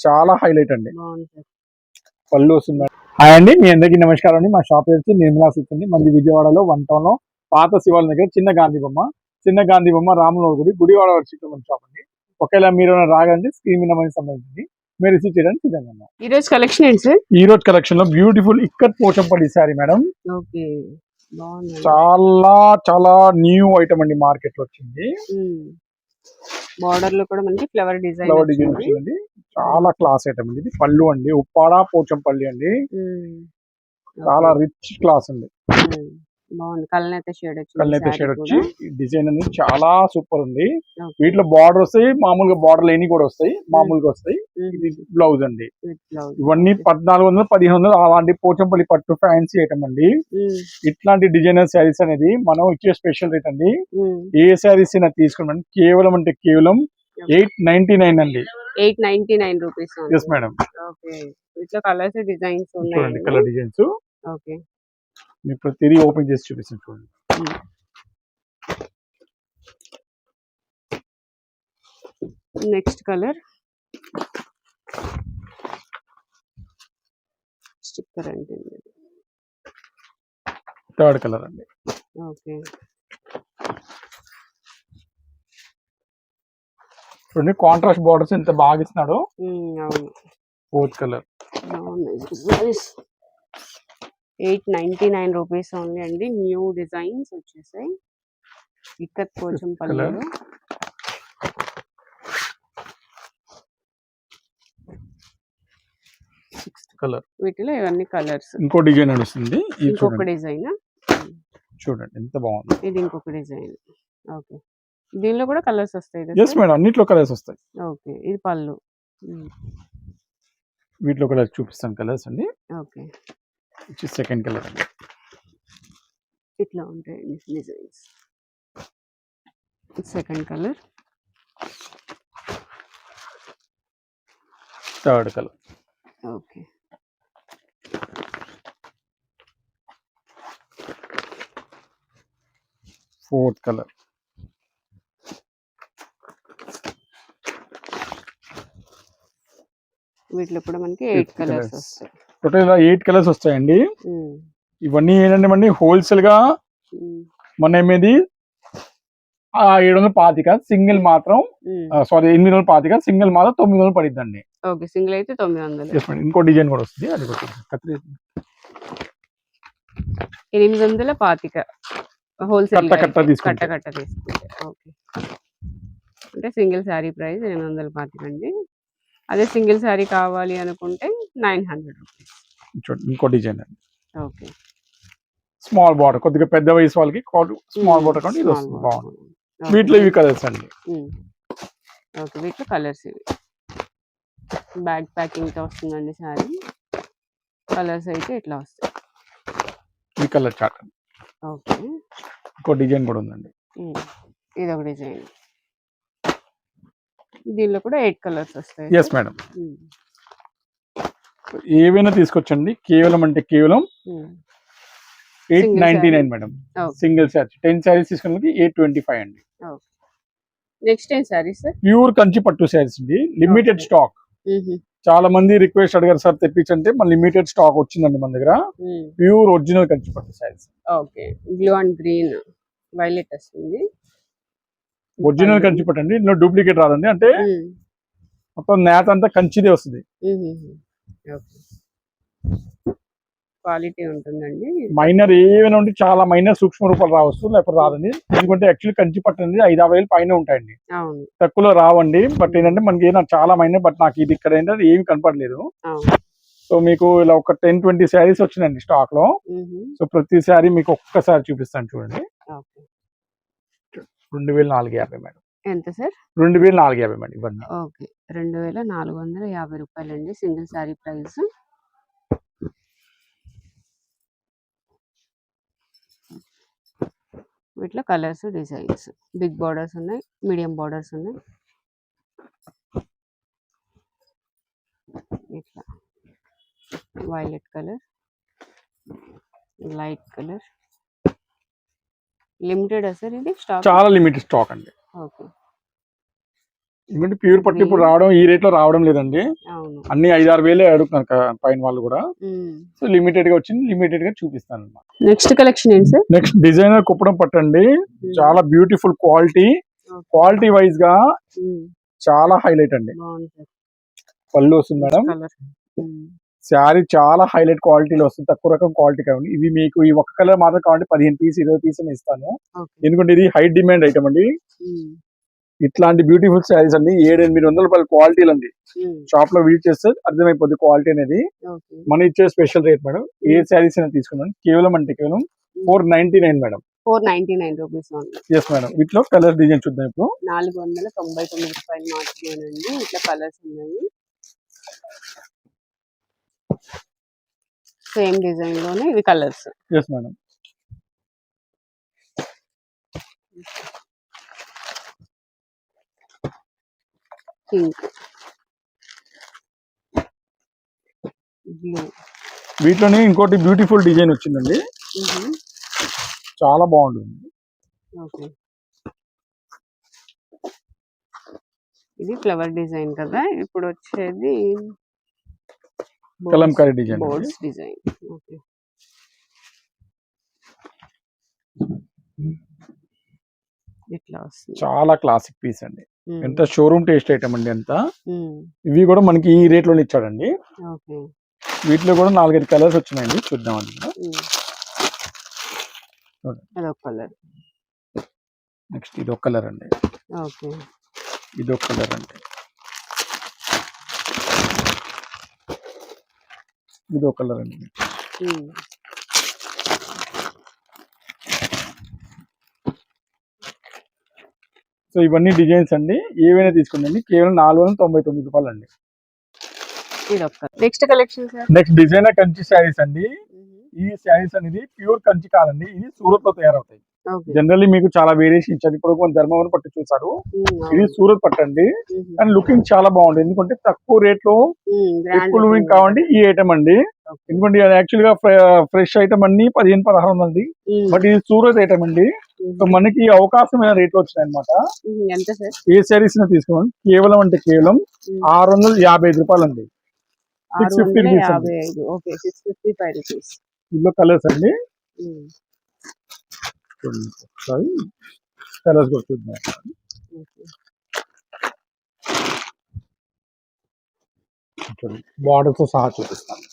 చాలా హైలైట్ అండి. సార్. పళ్ళు వస్తుంది హాయ్ అండి మీ అందరికీ నమస్కారం అండి. మా షాప్ వచ్చి నిర్మలా సిట్ అండి. మంది విజయవాడలో వన్ టౌన్లో పాత శివాలయం దగ్గర చిన్న గాంధీ బొమ్మ. చిన్న గాంధీ బొమ్మ రాముల గుడి గుడివాడ వర్షితో మన షాప్ అండి. ఒకవేళ మీరు రాగండి స్క్రీన్ మీద మనకి సంబంధించింది. మీరు రిసీవ్ చేయడానికి సిద్ధంగా ఈ రోజు కలెక్షన్ ఏంటి సార్? ఈ రోజు కలెక్షన్లో beautiful ikat Pochampalli sari madam. Okay. బాగుంది. చాలా చాలా న్యూ ఐటమ్ అండి మార్కెట్లో వచ్చింది బార్డర్లో కూడా మనకి ఫ్లవర్ డిజైన్ ఫ్లవర్ డిజైన్ వచ్చిందండి. చాలా క్లాస్ ఐటమ్ అండి. ఇది పళ్ళు అండి. ఉప్పాడ పోచంపల్లి అండి. చాలా రిచ్ క్లాస్ అండి. బాగుంది. కళ్ళనైతే షేడ్ వచ్చింది. వచ్చి డిజైన్ అనేది చాలా సూపర్ ఉంది. వీటిలో బార్డర్ వస్తాయి మామూలుగా బార్డర్ లేని కూడా వస్తాయి మామూలుగా వస్తాయి. ఇది బ్లౌజ్ అండి. ఇవన్నీ పద్నాలుగు వందలు పదిహేను వందలు అలాంటి పోచంపల్లి పట్టు ఫ్యాన్సీ ఐటమ్ అండి. ఇట్లాంటి డిజైనర్ శారీస్ అనేది మనం ఇచ్చే స్పెషల్ రేట్ అండి. ఏ శారీస్ అయినా తీసుకున్నాం కేవలం అంటే కేవలం ఎయిట్ నైన్టీ నైన్ అండి. Eight ninety nine rupees madam colours designs colour designs okay. మీకు ప్రతిదీ ఓపెన్ చేసి చూపిస్తాను చూడండి. Next colour. స్టిక్కర్ అంటే థర్డ్ కలర్ అండి. ఓకే. చూడండి కాంట్రాస్ట్ బార్డర్స్ ఎంత బాగా ఇస్తున్నాడు. Fourth colour. Eight ninety nine rupees only అండి. న్యూ డిజైన్స్ వచ్చేసాయి. ఇక్కత్ పోచం పల్లెలు సిక్స్త్ కలర్ వీటిలో ఇవన్నీ కలర్స్. ఇంకో డిజైన్ నడుస్తుంది. ఇంకొక డిజైన్? చూడండి ఎంత బాగుంది. ఇది ఇంకొక డిజైన్. ఓకే. దీనిలో కూడా కలర్స్ వస్తాయి ఎస్ మేడం అన్నిట్లో కలర్స్ వస్తాయి. ఓకే. ఇది పళ్ళు. వీటిలో కలర్స్ చూపిస్తాను కలర్స్ అండి. ఓకే. వచ్చి సెకండ్ కలర్ ఇట్లా ఉంటాయండి. Designs second colour. Third colour. Okay. Fourth colour. వీటిలో కూడా మనకి ఎయిట్ కలర్స్. వస్తాయి. టోటల్ ఇలా ఎయిట్ కలర్స్ వస్తాయండి. ఇవన్నీ ఏంటంటే మనకి హోల్సేల్గా మన ఏమేది? ఆ ఏడు వందల పాతిక సింగిల్ మాత్రం. సారీ ఎనిమిది వందల పాతిక సింగిల్ మాత్రం తొమ్మిది వందలు పడిద్దండి. ఓకే సింగిల్ అయితే తొమ్మిది వందలు. ఇంకో డిజైన్ కూడా వస్తుంది. అది కూడా ఎనిమిది వందల పాతిక హోల్సేల్ కట్ట కట్ట కట్ట తీసుకుంటే. కట్ట తీసుకుంటే. ఓకే. అంటే సింగిల్ శారీ ప్రైస్ ఎనిమిది వందల పాతిక అండి అదే సింగిల్ శారీ కావాలి అనుకుంటే నైన్ హండ్రెడ్ రూపీస్. చూడండి ఇంకో డిజైన్ అండి. ఓకే. స్మాల్ బార్డర్ కొద్దిగా పెద్ద వయసు వాళ్ళకి స్మాల్ బార్డర్ కాబట్టి ఇది వస్తుంది బాగుంది. వీటిలో ఇవి కలర్స్ అండి. ఓకే వీటిలో కలర్స్ ఇవి. బ్యాగ్ ప్యాకింగ్తో వస్తుందండి శారీ కలర్స్ అయితే ఇట్లా వస్తాయి. ఈ కలర్ చార్ట్. ఓకే. ఇంకో డిజైన్ కూడా ఉందండి. ఇది ఒక డిజైన్. దీనిలో కూడా ఎయిట్ కలర్స్ వస్తాయి ఎస్ మేడం ఏవైనా తీసుకొచ్చండి. కేవలం అంటే కేవలం eight ninety. Nine madam. Single sari ten saris తీసుకున్నది ఎయిట్ ట్వంటీ ఫైవ్ అండి. నెక్స్ట్ ఏం శారీ సార్ ప్యూర్ కంచి పట్టు శారీస్ అండి. లిమిటెడ్. స్టాక్ చాలా మంది రిక్వెస్ట్ అడిగారు సార్ తెప్పించంటే మన లిమిటెడ్ స్టాక్ వచ్చిందండి మన దగ్గర. ప్యూర్ ఒరిజినల్ కంచి పట్టు saris okay blue and green violet వస్తుంది. ఒరిజినల్ కంచి పట్టు అండి ఇందులో డూప్లికేట్ రాదండి. అంటే మొత్తం నేత అంతా కంచిదే వస్తుంది. క్వాలిటీ ఉంటుందండి. మైనర్ ఏమైనా ఉంటే చాలా మైనర్ సూక్ష్మ రూపాలు రావచ్చు లేకపోతే రాదండి. ఎందుకంటే యాక్చువల్లీ కంచి పట్టు అనేది ఐదు ఆరు వేలు పైన ఉంటాయండి. తక్కువలో రావండి బట్ ఏంటంటే మనకి నాకు చాలా మైనర్ బట్ నాకు ఇది ఇక్కడ ఏంటంటే ఏమి కనపడలేదు. సో మీకు ఇలా ఒక టెన్ ట్వంటీ శారీస్ వచ్చినాయండి స్టాక్లో. సో ప్రతి శారీ మీకు ఒక్కసారి చూపిస్తాను చూడండి. రెండు వేల నాలుగు యాభై మేడం. ఎంత సార్? రెండు వేల నాలుగు యాభై మేడం ఇవన్నీ ఓకే. రెండు వేల నాలుగు వందల యాభై రూపాయలండి సింగిల్ శారీ ప్రైస్. వీటిలో కలర్స్ డిజైన్స్. బిగ్ బార్డర్స్ ఉన్నాయి మీడియం బార్డర్స్ ఉన్నాయి. ఇట్లా. Violet colour light colour. Limited sir ఇది స్టాక్? చాలా లిమిటెడ్ స్టాక్ అండి. ఓకే. ఎందుకంటే ప్యూర్ పట్టు ఇప్పుడు రావడం ఈ రేట్లో రావడం లేదండి. అన్ని ఐదు ఆరు వేలే అడుగుతున్నారు పైన వాళ్ళు కూడా. సో లిమిటెడ్గా వచ్చింది లిమిటెడ్గా చూపిస్తాను అనమాట నెక్స్ట్ కలెక్షన్ ఏంటి సార్? నెక్స్ట్ డిజైనర్ కుప్పడం పట్టండి చాలా బ్యూటిఫుల్ క్వాలిటీ. క్వాలిటీ వైజ్గా. చాలా హైలైట్ అండి. పళ్ళు వస్తుంది మేడం. శారీ చాలా హైలైట్ క్వాలిటీలో వస్తుంది తక్కువ రకం క్వాలిటీ కావాలి ఇవి మీకు ఈ ఒక్క కలర్ మాత్రం కావాలంటే పదిహేను పీస్ ఇరవై పీస్ ఇస్తాను. ఎందుకంటే ఇది హై డిమాండ్ ఐటమ్ అండి. ఇట్లాంటి బ్యూటిఫుల్ శారీస్ అండి. ఏడు ఎనిమిది వందల రూపాయల క్వాలిటీలు అండి. షాప్లో విజిట్ చేస్తే అర్థమైపోద్ది క్వాలిటీ అనేది. మన ఇచ్చే స్పెషల్ రేట్ మేడం. ఏ శారీస్ అయినా తీసుకున్నాను కేవలం అంటే కేవలం four ninety nine madam. Four ninety nine rupees yes madam. వీటిలో కలర్ డిజైన్ చూద్దాం ఇప్పుడు. నాలుగు వందల తొంభై తొమ్మిది రూపాయలు మాత్రమేనండి. ఇట్లా కలర్స్ ఉన్నాయి. సేమ్ డిజైన్లోనే ఇవి colours yes madam pink blue వీటిలోనే ఇంకోటి బ్యూటిఫుల్ డిజైన్ వచ్చిందండి. చాలా బాగుంటుంది. ఓకే ఇది ఫ్లవర్ డిజైన్ కదా ఇప్పుడు వచ్చేది Kalamkari design borders design okay ఇట్లా వస్తుంది చాలా క్లాసిక్ పీస్ అండి. ఉమ్, ఎంత షోరూమ్ టేస్ట్ ఐటమ్ అండి ఎంత? ఇవి కూడా మనకి ఈ రేట్లోనే ఇచ్చాడండి. వీటిలో కూడా నాలుగైదు కలర్స్ వచ్చినాయండి. చూద్దాం అండి నెక్స్ట్ ఇది ఒక కలర్ అండి. ఇది ఒక కలర్ అండి. ఇది ఒక కలర్ అండి. సో ఇవన్నీ డిజైన్స్ అండి. ఏవైనా తీసుకోండి కేవలం నాలుగు వందల తొంభై తొమ్మిది రూపాయలు అండి. Next collection next designer Kanchi saris అండి. ఈ శారీస్ అనేది ప్యూర్ కంచి కాదండి. ఇది సూరత్లో తయారవుతాయి. జనరల్లీ మీకు చాలా వేరియేషన్ ఇచ్చారు. ఇప్పుడు కొంచెం ధర్మవరం పట్టు చూసారు ఇది సూరత్ పట్టు అండి. లుకింగ్ చాలా బాగుంది. ఎందుకంటే తక్కువ రేట్లో ఎక్కువ లుకింగ్ కావండి ఈ ఐటమ్ అండి. ఎందుకంటే యాక్చువల్గా ఫ్రెష్ ఐటమ్ అన్ని పదిహేను పదహారు వందలది బట్ ఇది సూరత్ ఐటమ్ అండి. సో మనకి అవకాశమైన రేట్లు వచ్చినాయి అనమాట ఏ శారీస్ తీసుకోండి. కేవలం అంటే కేవలం ఆరు వందల యాభై ఐదు రూపాయలు అండి ఆరు 650 వందల rupees యాభై ఐదు. ఓకే సిక్స్ ఫిఫ్టీ రూపీస్ ఇందులో కలర్స్ అండి. చూడండి ఒకసారి కలర్స్ కూడా చూద్దాం చూడండి బార్డర్తో సహా చూపిస్తాను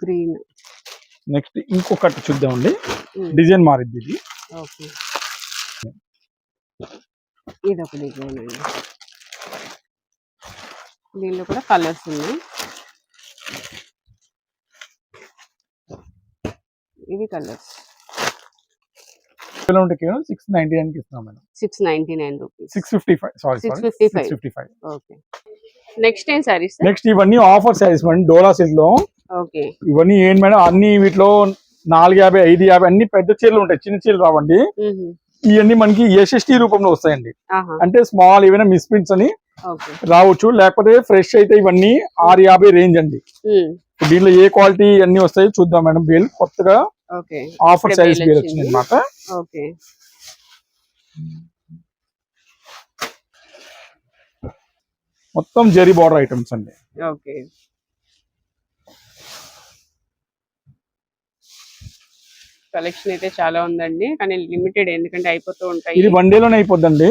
గ్రీన్ నెక్స్ట్ ఇంకొకటి చూద్దామండి డిజైన్ మారిద్ది ఇది. ఓకే ఇది ఒక డిజైన్ అండి. దీనిలో కూడా కలర్స్ ఉన్నాయి. ఇవి కలర్స్. సిక్స్ నైన్టీ నైన్ ఇస్తున్నాం madam. Six ninety nine rupees six fifty five sorry 655. Fifty five okay next ఏం సారీస్ నెక్స్ట్ ఇవన్నీ ఆఫర్ శారీస్ మేడం డోలా సిల్క్లో ఓకే ఇవన్నీ ఏంటి మేడం అన్ని వీటిలో నాలుగు యాభై ఐదు యాభై అన్ని పెద్ద చీరలు ఉంటాయి చిన్న చీరలు రావండి. ఇవన్నీ మనకి ఎస్ఎస్టీ రూపంలో వస్తాయండి. అంటే స్మాల్ ఏమైనా మిస్ప్రింట్స్ అని రావచ్చు. లేకపోతే ఫ్రెష్ అయితే ఇవన్నీ ఆరు యాభై రేంజ్ అండి. దీనిలో ఏ క్వాలిటీ అన్ని వస్తాయో చూద్దాం మేడం. బిల్ కొత్తగా ఆఫర్ bill బిల్ వచ్చింది. అనమాట మొత్తం జరీ బార్డర్ ఐటమ్స్ అండి. కలెక్షన్ అయితే చాలా ఉందండి. కానీ లిమిటెడ్ ఎందుకంటే అయిపోతూ ఉంటాయి. ఇది వన్లోనే అయిపోద్దండి.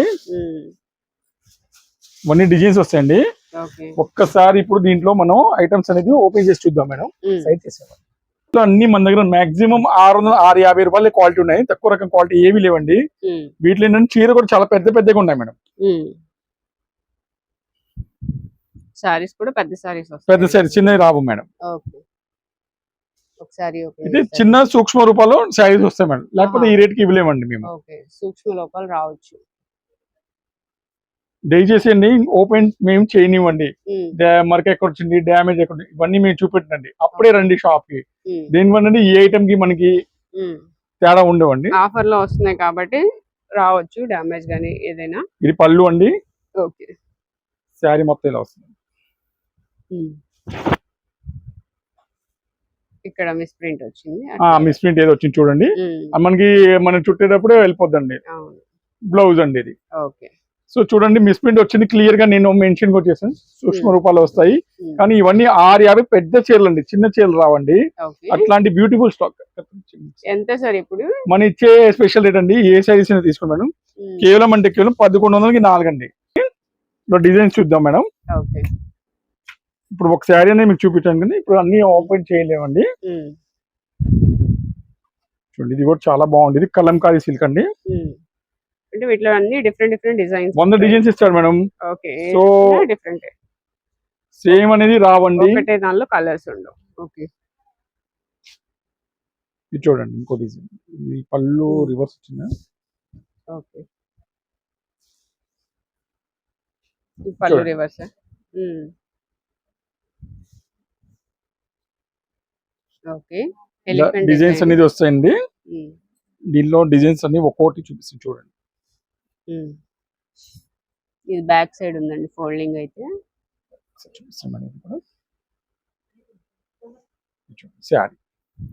ఇవన్నీ డిజైన్స్ వస్తాయండి. ఒక్కసారి ఇప్పుడు దీంట్లో మనం ఐటమ్స్ అనేది ఓపెన్ చేసి చూద్దాం మేడం. సైడ్ చేసేవాళ్ళం అన్ని మన దగ్గర మాక్సిమం ఆరు వందల ఆరు యాభై రూపాయల క్వాలిటీ ఉన్నాయి. తక్కువ రకం క్వాలిటీ ఏవి లేవండి. వీటిలో ఏంటంటే చీర కూడా చాలా పెద్ద పెద్దగా ఉన్నాయి మేడం. సారీస్ కూడా పెద్ద సారీస్ పెద్ద సైజ్ చిన్నవి రావు మేడం. ఓకే. ఒకసారి ఇది చిన్న సూక్ష్మ రూపాలో శారీస్ వస్తాయి మేడం. లేకపోతే ఈ రేట్కి ఇవ్వలేమండి మేము. ఓకే సూక్ష్మ లోపాలు రావచ్చు. దయచేసి అండి ఓపెన్ మేము చేయనివ్వండి. మరక ఎక్కడ వచ్చింది డ్యామేజ్ ఎక్కడ ఇవన్నీ మేము చూపెట్టండి అప్పుడే రండి షాప్కి దేనివల్ల ఈ ఐటమ్కి మనకి. తేడా ఉండవండి. ఆఫర్లో వస్తున్నాయి కాబట్టి రావచ్చు డ్యామేజ్ గానీ ఏదైనా. ఇది పళ్ళు అండి. ఓకే. శారీ మొత్తం ఇలా వస్తుంది. ఇక్కడ మిస్ ప్రింట్ వచ్చింది మిస్ ప్రింట్ ఏదో వచ్చింది చూడండి. మనకి మనం చుట్టేటప్పుడే వెళ్ళిపోద్దండి. బ్లౌజ్ అండి ఇది. ఓకే. సో చూడండి మిస్ ప్రింట్ వచ్చింది క్లియర్గా నేను మెన్షన్ కూడా చేశాను. సూక్ష్మ. రూపాలు వస్తాయి. కానీ ఇవన్నీ ఆరు యాభై పెద్ద చీరలు అండి చిన్న చీరలు రావండి. అట్లాంటి బ్యూటిఫుల్ స్టాక్ ఎంత సార్ ఇప్పుడు? మన ఇచ్చే స్పెషల్ రేట్ అండి ఏ సైజ్ తీసుకోండి మేడం. కేవలం అంటే కేవలం పదకొండు వందలకి నాలుగు అండి. డిజైన్స్ చూద్దాం మేడం. ఇప్పుడు ఒక శారీ అనేది మీకు చూపించాను కానీ ఇప్పుడు అన్ని ఓపెన్ చేయలేమండి చూడండి ఇది కూడా చాలా బాగుంది. ఇది కలంకారీ సిల్క్ అండి. అంటే వీటిలో అన్ని డిఫరెంట్ డిఫరెంట్ డిజైన్స్ వంద డిజైన్స్ ఇస్తాడు madam. Okay so different same అనేది రావండి. ఒకటే దానిలో కలర్స్ ఉండవు. ఓకే. ఇది చూడండి ఇంకో డిజైన్. ఇది పళ్ళు. రివర్స్ వచ్చిందా? ఓకే. ఈ పళ్ళు. రివర్స్ డిజైన్స్ అనేది వస్తాయండి. దీనిలో డిజైన్స్ అన్ని ఒక్కోటి చూపిస్తాను చూడండి. ఇది బ్యాక్ సైడ్ ఉందండి ఫోల్డింగ్ అయితే. కూడా. శారీ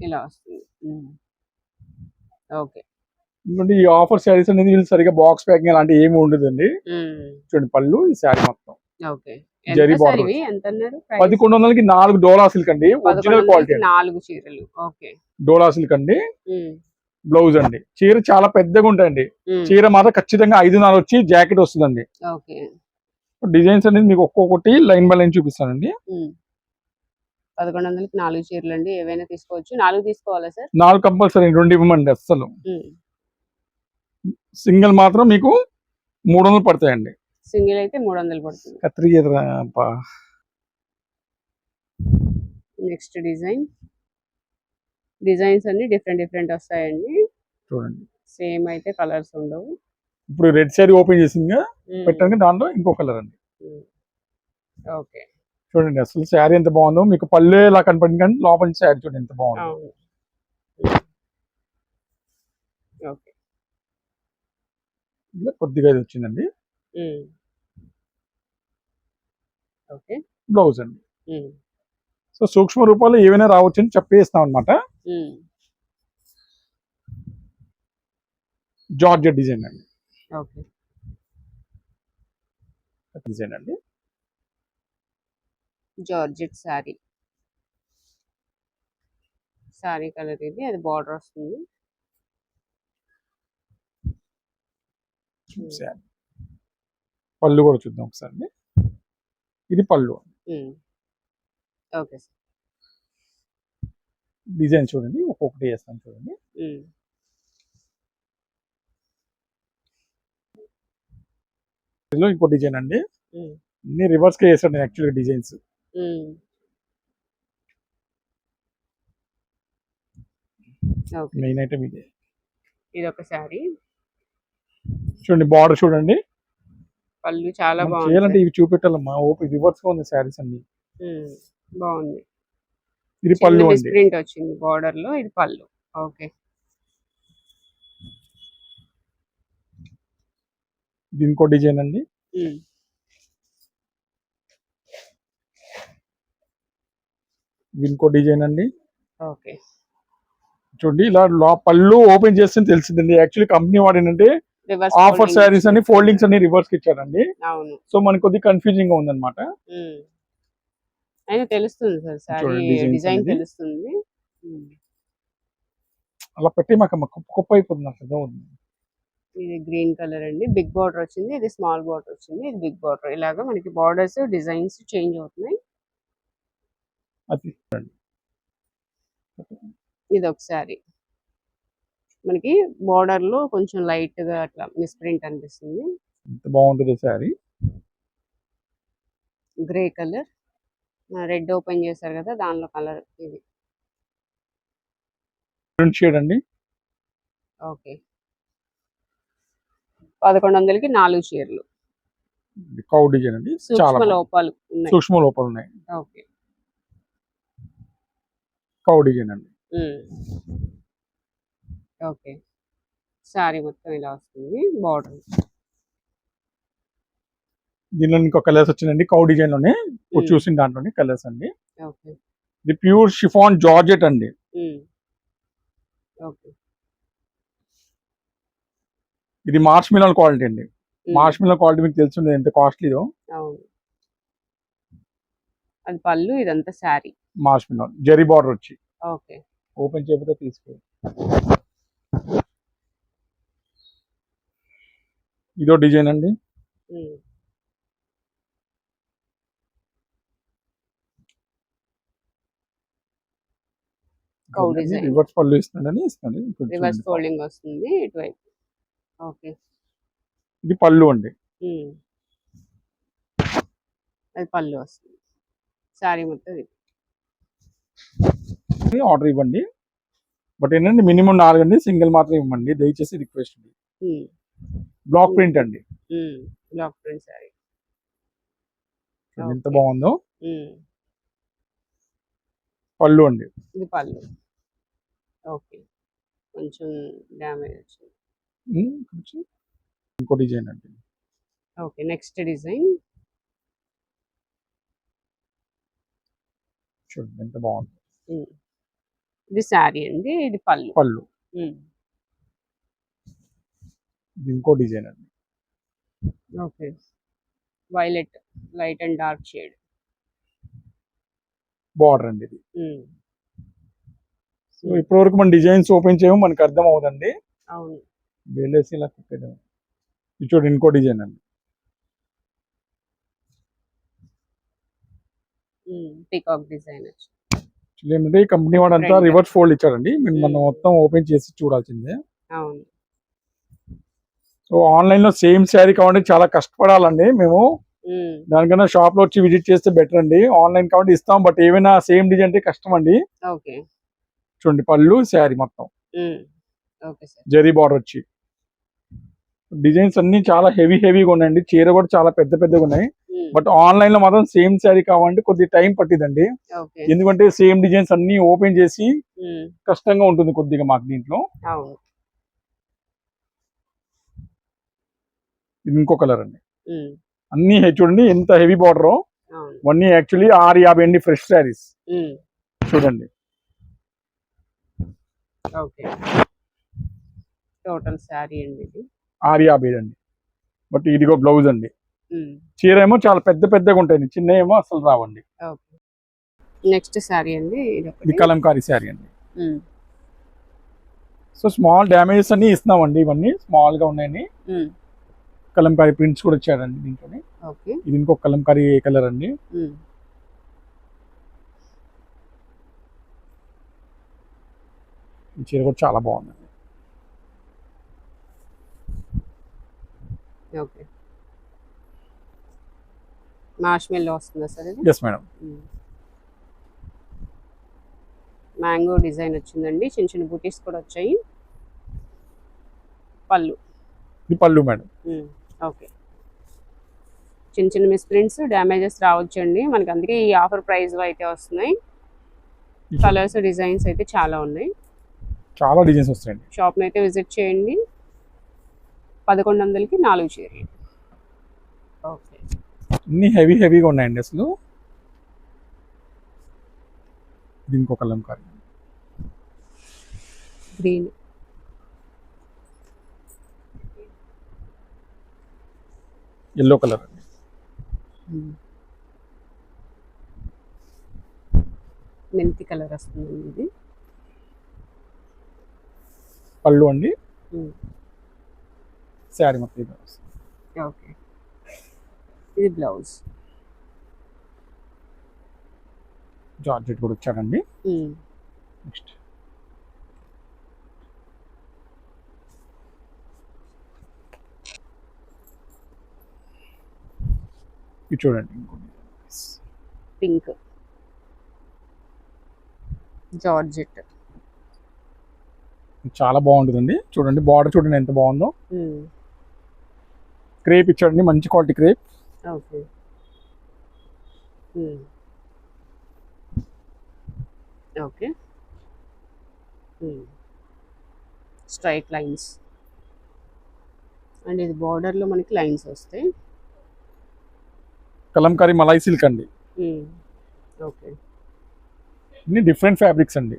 ఇలా వస్తుంది. ఓకే. ఎందుకంటే ఈ ఆఫర్ శారీస్ అనేది వీళ్ళు సరిగా బాక్స్ ప్యాకింగ్ అలాంటి ఏమి ఉండదండి. చూడండి పళ్ళు ఈ శారీ మొత్తం. జరీ? పదకొండు వందలకి నాలుగు డోలా సిల్క్ అండి ఒరిజినల్ క్వాలిటీ నాలుగు చీరలు. ఓకే. డోలా సిల్క్ అండి బ్లౌజ్ అండి. చీర చాలా పెద్దగా ఉంటాయండి. చీర మాత్రం ఖచ్చితంగా ఐదున్నర వచ్చి జాకెట్ వస్తుందండి. ఓకే. డిజైన్స్ అనేది మీకు ఒక్కొక్కటి లైన్ బై లైన్ చూపిస్తానండి. పదకొండు వందలకి నాలుగు చీరలు అండి ఏవైనా తీసుకోవచ్చు. నాలుగు తీసుకోవాలా సార్? నాలుగు కంపల్సరీ రెండు ఇవ్వమండి అస్సలు. సింగిల్ మాత్రం మీకు మూడు వందలు పడతాయండి. సింగిల్ అయితే మూడు వందలు పడుతుంది కత్రి నెక్స్ట్ డిజైన్. డిజైన్స్ అన్ని డిఫరెంట్ డిఫరెంట్ వస్తాయండి. చూడండి. సేమ్ అయితే కలర్స్ ఉండవు. ఇప్పుడు రెడ్ శారీ ఓపెన్ చేసిందిగా ఉమ్, పెట్టడానికి దాంట్లో ఇంకో కలర్ అండి. ఓకే. చూడండి అసలు శారీ ఎంత బాగుందో మీకు పల్లె ఇలా కనపడింది కానీ లోపల శారీ చూడండి ఎంత బాగుందో. కొద్దిగా ఇది వచ్చిందండి. ఓకే. బ్లౌజ్ అండి సో సూక్ష్మ రూపాలు ఏవైనా రావచ్చు అని చెప్పేస్తాం అనమాట. జార్జెట్ డిజైన్ అండి. ఓకే. డిజైన్ అండి. జార్జెట్ శారీ. శారీ కలర్ ఇది అది బార్డర్ వస్తుంది. శారీ. పళ్ళు కూడా చూద్దాం ఒకసారి. ఇది పళ్ళు. Okay sir. డిజైన్ చూడండి ఒక్కొక్కటి వేస్తాను చూడండి. ఇందులో ఇంకో డిజైన్ అండి. అన్ని రివర్స్గా వేసాడు యాక్చువల్గా డిజైన్స్. మెయిన్ ఐటమ్ ఇది. ఇది ఒక చూడండి బార్డర్ చూడండి. పళ్ళు చాలా బాగుంది చేయాలంటే ఇవి చూపెట్టాలమ్మా ఓపెన్ రివర్స్గా ఉంది శారీస్ అన్ని. బాగుంది. ఇది పళ్ళు ప్రింట్ వచ్చింది బార్డర్లో ఇది పళ్ళు. ఓకే. ఇంకో డిజైన్ అండి. ఇంకో డిజైన్ అండి. ఓకే. చూడండి ఇలా లో- పళ్ళు ఓపెన్ చేస్తే తెలిసిందండి. యాక్చువల్లీ కంపెనీ వాడు ఏంటంటే ఆఫర్ శారీస్ అని ఫోల్డింగ్స్ అన్ని రివర్స్కి ఇచ్చాడండి అవును. సో మనకి కొద్దిగా కన్ఫ్యూజింగ్గా ఉందన్నమాట. అయినా తెలుస్తుంది సార్ designs డిజైన్. తెలుస్తుంది. అలా పెట్టి మాకు కుప్ప అయిపోతుంది అవుతుంది. ఇది గ్రీన్ కలర్ అండి. బిగ్ బార్డర్ వచ్చింది ఇది స్మాల్ బార్డర్ వచ్చింది ఇది బిగ్ బార్డర్ ఇలాగా మనకి బార్డర్స్ డిజైన్స్ చేంజ్ అవుతున్నాయి. ఇది ఒక శారీ మనకి బార్డర్లో కొంచెం లైట్గా అట్లా మిస్ ప్రింట్ అనిపిస్తుంది బాగుంటుంది sari. Grey colour red open చేశారు కదా దానిలో కలర్ ఇది. ప్రింట్ షేడ్ అండి ఓకే పదకొండు వందలకి నాలుగు చీరలు. కౌ డిజైన్ అండి. సూక్ష్మ. లోపాలు ఉన్నాయి. సూక్ష్మ లోపాలు ఉన్నాయి. ఓకే కౌ డిజైన్ అండి. ఓకే. శారీ మొత్తం ఇలా వస్తుంది. బార్డర్. దీనిలో ఇంకో కలర్స్ వచ్చిందండి. కౌ డిజైన్లోనే చూసిన దాంట్లోనే కలర్స్ అండి. ఇది ప్యూర్ షిఫాన్ జార్జెట్ అండి. ఇది మార్చ్ మిలన్ క్వాలిటీ అండి. మార్చ్ మిలన్ క్వాలిటీ మీకు తెలిసింది ఎంత కాస్ట్లీదో అది పళ్ళు ఇదంతా sari. March Milan zari border వచ్చి. ఓకే. ఓపెన్ చేయకపోతే తీసుకో. ఇదో డిజైన్ అండి. రివర్స్ పళ్ళు ఇస్తున్నాడని ఇస్తున్నాడు. ఇప్పుడు రివర్స్. ఫోల్డింగ్ వస్తుంది ఇటువైపు ఓకే. ఇది పళ్ళు అండి. అది పళ్ళు వస్తుంది. శారీ మొత్తం. ఆర్డర్ ఇవ్వండి. బట్ ఏంటంటే మినిమం నాలుగండి సింగిల్ మాత్రం ఇవ్వండి. దయచేసి రిక్వెస్ట్. బ్లాక్ ప్రింట్ అండి. ఉమ్, బ్లాక్ ప్రింట్ చూడండి ఎంత. బాగుందో. ఉమ్, పళ్ళు అండి. ఇది పళ్ళు. ఓకే కొంచెం డ్యామేజ్ వచ్చింది కొంచెం ఇంకో డిజైన్ అండి. ఓకే నెక్స్ట్ డిజైన్ చూడండి ఎంత బాగుంది. ఇది శారీ అండి ఇది పళ్ళు. పళ్ళు. ఇది ఇంకో డిజైన్ అండి. Okay. Violet light and dark shade. Border అండి ఇది. సో ఇప్పటి వరకు మన డిజైన్స్ ఓపెన్ చేయము మనకు అర్థం అవుదండి. అవును. వేలేసి ఇలా కుట్టేద్దాం ఇది చూడండి ఇంకో డిజైన్ అండి. పీకాక్ డిజైన్ ఏంటంటే ఈ కంపెనీ వాడంతా. రివర్స్ ఫోల్డ్ ఇచ్చాడండి. మనం. మొత్తం ఓపెన్ చేసి చూడాల్సిందే. అవును. సో ఆన్లైన్లో సేమ్ శారీ కావాలంటే చాలా కష్టపడాలండి మేము. దానికన్నా షాప్లో వచ్చి విజిట్ చేస్తే బెటర్ అండి. ఆన్లైన్ కాబట్టి ఇస్తాం బట్ ఏమైనా సేమ్ డిజైన్ అంటే కష్టం అండి. చూడండి పళ్ళు శారీ మొత్తం. జరీ బార్డర్ వచ్చి. డిజైన్స్ అన్ని చాలా హెవీ హెవీగా ఉన్నాయండి. చీర కూడా చాలా పెద్ద పెద్దగా ఉన్నాయి. బట్ ఆన్లైన్లో మాత్రం సేమ్ శారీ కావాలంటే కొద్ది టైం పట్టిందండి ఎందుకంటే సేమ్ డిజైన్స్ అన్ని ఓపెన్ చేసి కష్టంగా ఉంటుంది కొద్దిగా మాకు దీంట్లో అవును ఇది ఇంకో కలర్ అండి. అన్ని చూడండి ఎంత హెవీ బార్డర్ ఇవన్నీ యాక్చువల్లీ ఆరు యాభై అండి ఫ్రెష్ శారీస్ చూడండి. ఓకే. టోటల్ శారీ అండి ఇది. ఆరు యాభై అండి. బట్ ఇదిగో బ్లౌజ్ అండి. చీర ఏమో చాలా పెద్ద పెద్దగా ఉంటాయి చిన్న ఏమో అసలు రావండి. నెక్స్ట్ శారీ అండి ఇది కలంకారీ శారీ అండి. సో స్మాల్ డ్యామేజెస్ అన్ని ఇస్తున్నామండి ఇవన్నీ. స్మాల్గా ఉన్నాయని. కలంకారీ ప్రింట్స్ కూడా ఇచ్చారండి దీంట్లో ఓకే. ఇది ఇంకో కలంకారీ కలర్ అండి. ఈ చీర కూడా చాలా బాగుందండి ఓకే. మార్ష్మెల్లో వస్తుందా సార్ ఇది? ఎస్ మేడం మ్యాంగో డిజైన్ వచ్చిందండి. చిన్న చిన్న బూటీస్ కూడా వచ్చాయి. పళ్ళు. ఇది పళ్ళు మేడం ఓకే. చిన్న చిన్న మిస్ప్రింట్స్ డ్యామేజెస్ రావచ్చండి. మనకి అందుకే ఈ ఆఫర్ ప్రైస్ అయితే వస్తున్నాయి. కలర్స్ డిజైన్స్ అయితే చాలా ఉన్నాయి. చాలా డిజైన్స్ వస్తాయండి. షాప్ని అయితే విజిట్ చేయండి. పదకొండు వందలకి నాలుగు చీరలు. ఓకే. అన్ని హెవీ హెవీగా ఉన్నాయండి అసలు. ఇది ఇంకో కలంకారీ గ్రీన్ ఎల్లో కలర్ అండి. మెంతి కలర్ వస్తుందండి ఇది. పళ్ళు అండి. శారీ మొత్తం ఇది. ఓకే. ఇది బ్లౌజ్. జార్జెట్ కూడా వచ్చాడండి. నెక్స్ట్. ఇది చూడండి పింక్. జార్జెట్. చాలా బాగుంటుందండి. చూడండి బార్డర్ చూడండి ఎంత బాగుందో. క్రేప్ ఇచ్చాడండి మంచి quality crepe okay. Um. Okay. Straight lines and ఇది బార్డర్లో మనకి లైన్స్ వస్తాయి. కలంకారీ మలై సిల్క్ అండి. ఇన్ని డిఫరెంట్ ఫ్యాబ్రిక్స్ అండి.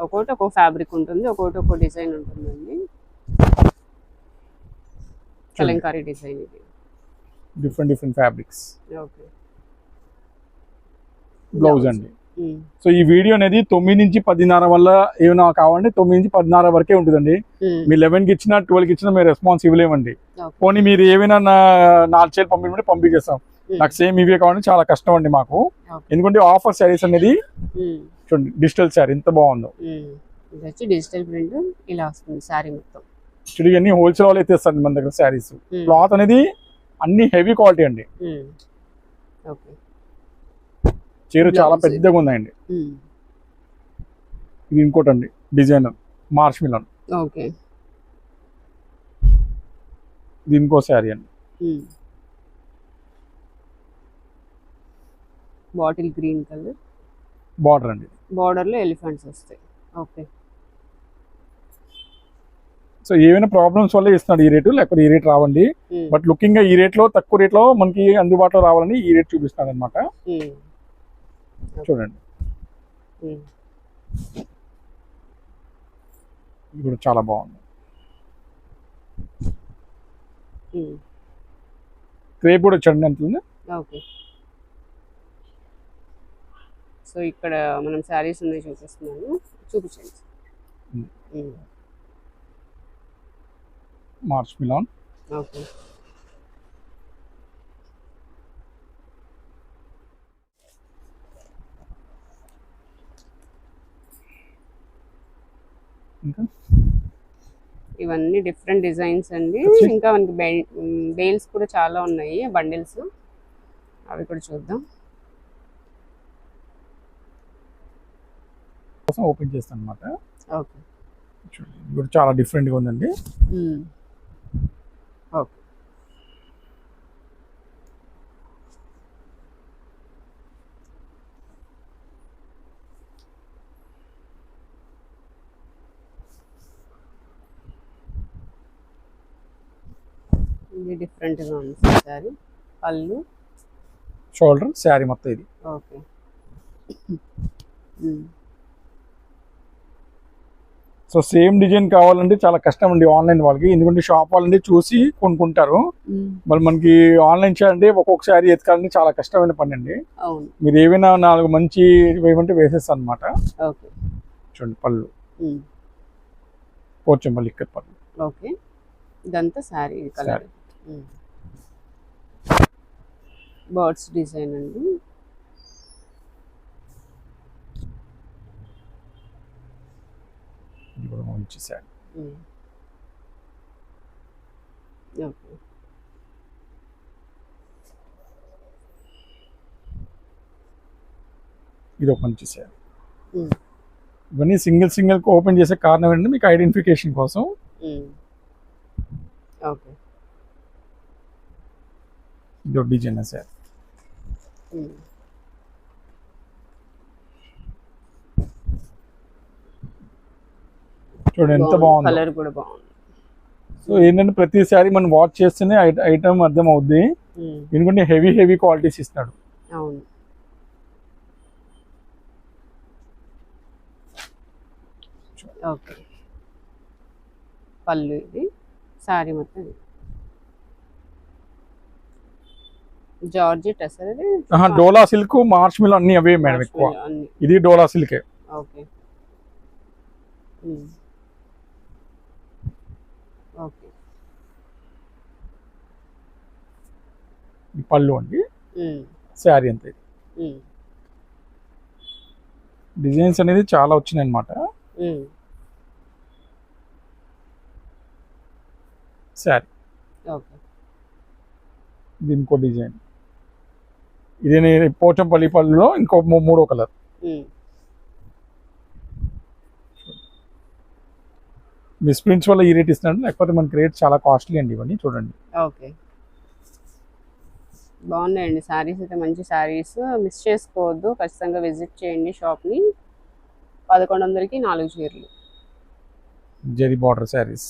ఒక్కొక్కటి ఒక్కో ఫ్యాబ్రిక్ ఉంటుంది ఒక్కొక్కటి ఒక్కో డిజైన్ ఉంటుందండి. కలంకారీ డిజైన్ ఇది. Different different fabrics. Okay. Blouse అండి. సో ఈ వీడియో అనేది తొమ్మిది నుంచి పదిన్నర వల్ల ఏమైనా కావాలంటే తొమ్మిది నుంచి పదిన్నర వరకే ఉంటుందండి. ఉమ్. మీ లెవెన్కి ఇచ్చినా ట్వెల్వ్కి ఇచ్చినా మేము రెస్పాన్స్ ఇవ్వలేమండి. పోనీ మీరు ఏమైనా నా- నాలుగు చేలు పంపించమంటే పంపించేస్తాం. నాకు సేమ్ ఇవే కావాలని చాలా కష్టం అండి మాకు. ఎందుకంటే ఆఫర్ శారీస్ అనేది ఉమ్. చూడండి డిజిటల్ శారీ ఎంత బాగుందో. ఉమ్. ఇది వచ్చి డిజిటల్ ప్రింట్ ఇలా వస్తుంది శారీ మొత్తం. చూడు ఇవన్నీ హోల్సేల్ వాళ్ళు ఎత్తేస్తారు మన దగ్గర శారీస్. క్లాత్ అనేది అన్ని హెవీ క్వాలిటీ అండి. చీర చాలా. పెద్దగా ఉందండి ఉమ్. ఇది ఇంకోటి అండి డిజైనర్ మార్చ్ మిలన్ ఓకే ఇది ఇంకో శారీ అండి. Bottle green colour. బార్డర్ అండి. బార్డర్లో ఎలిఫెంట్స్ వస్తాయి. ఓకే. సో ఏమైనా ప్రాబ్లమ్స్ వల్ల ఇస్తున్నాడు ఈ రేటు? లేకపోతే ఈ రేట్ రావండి. బట్ లుకింగ్గా ఈ రేట్లో తక్కువ రేట్లో మనకి అందుబాటులో రావాలని ఈ రేట్ చూపిస్తున్నాడు అనమాట. చూడండి. ఇది కూడా చాలా బాగుంది. క్రేప్ కూడా చూడండి ఉంది ఓకే. సో ఇక్కడ మనం శారీస్ ఉన్నాయి చూపిస్తున్నాను. చూపించండి. March Milan. ఓకే. ఇంకా? ఇవన్నీ డిఫరెంట్ డిజైన్స్ అండి. ఇంకా మనకి బెయిల్స్ కూడా చాలా ఉన్నాయి బండిల్స్. అవి కూడా చూద్దాం. కోసం ఓపెన్ చేస్తాను అనమాట ఓకే. చూడండి ఇది కూడా చాలా డిఫరెంట్గా ఉందండి. ఓకే. ఇది డిఫరెంట్గా ఉంది సారీ. పళ్ళు. షోల్డర్ శారీ మొత్తం ఇది. ఓకే. సో సేమ్ డిజైన్ కావాలంటే చాలా కష్టం అండి ఆన్లైన్ వాళ్ళకి. ఎందుకంటే షాప్ వాళ్ళంటే చూసి కొనుక్కుంటారు. మరి మనకి ఆన్లైన్ చేయాలంటే ఒక్కొక్క శారీ ఎతకాలంటే చాలా కష్టమైన పని అండి. మీరు ఏమైనా నాలుగు మంచి వేయమంటే వేసేస్తాను అనమాట ఓకే. చూడండి పళ్ళు. పోచంపల్లి ఇక్కడ పళ్ళు. ఓకే. ఇదంతా శారీ కలర్. బర్డ్స్ డిజైన్ అండి. ఇది కూడా. ఓకే. ఇది ఒక మంచి శారీ ఉమ్. ఇవన్నీ సింగిల్ సింగిల్ ఓపెన్ చేసే కారణం ఏంటంటే మీకు ఐడెంటిఫికేషన్ కోసం. ఓకే. ఇది డిజైన్ శారీ చూడండి ఎంత బాగుంది. కలర్ కూడా బాగుంది. సో ఏంటంటే ప్రతిసారి మనం వాచ్ చేస్తేనే ఐటమ్ అర్థం అవుద్ది ఉమ్. ఎందుకంటే హెవీ హెవీ క్వాలిటీస్ ఇస్తాడు. అవును. ఓకే. పళ్ళు ఇది. సారీ మొత్తం. జార్జెట్ అసలు డోలా సిల్క్ మార్చ్ మిల్ అన్ని అవే మేడం ఎక్కువ. ఇది డోలా సిల్కే. ఓకే. ఓకే ఈ పళ్ళు అండి. శారీ అంతే. డిజైన్స్ అనేది చాలా వచ్చినాయి అనమాట. శారీ. ఇది ఇంకో డిజైన్. ఇది నేను పోచంపల్లి పళ్ళులో ఇంకో మూడో కలర్. మిస్ ప్రింట్స్ వల్ల ఈ రేట్ ఇస్తున్నాడు లేకపోతే మనకి రేట్ చాలా కాస్ట్లీ అండి ఇవన్నీ చూడండి. ఓకే. బాగున్నాయండి. శారీస్ అయితే మంచి శారీస్ మిస్ చేసుకోవద్దు. ఖచ్చితంగా విజిట్ చేయండి షాప్ని. పదకొండు వందలకి నాలుగు చీరలు. జరి బార్డర్ శారీస్